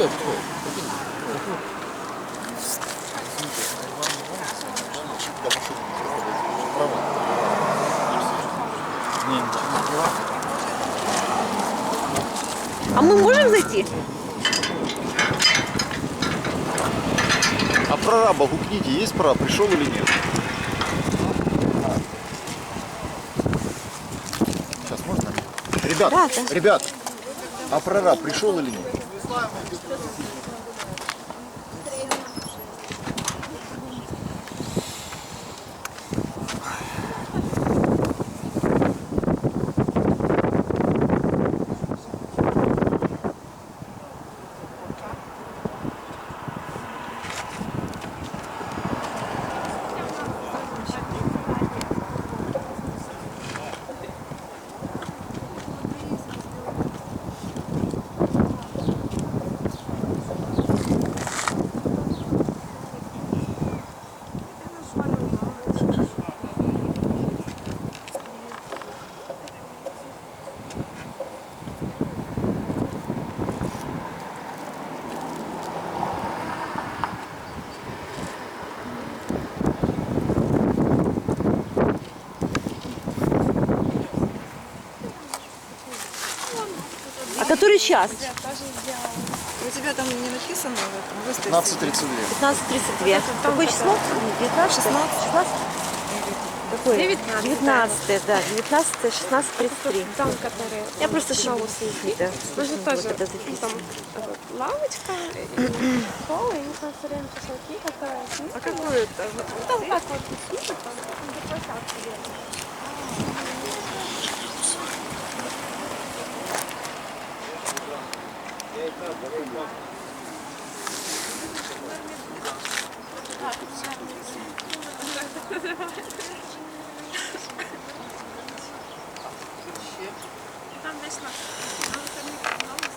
Стой, стой. А мы можем зайти? А прораба гукните, есть прораб, пришел или нет? Сейчас можно? Ребят, Да, да. ребят, а прораб пришел или нет? Слава! А который час? У тебя там не написано в этом выставке? 15.32. 15.32. Какое число? 19? 16? 16? Какое? 19. 19, да. 19, 16, 33. Там, которые... Я просто ошибусь. Да. Можно Вот тоже, это там записано. вот, лавочка, и пол, и знаю, все время которая снизу. А какой это? Ну, Там как вот там, Tam beş dakika.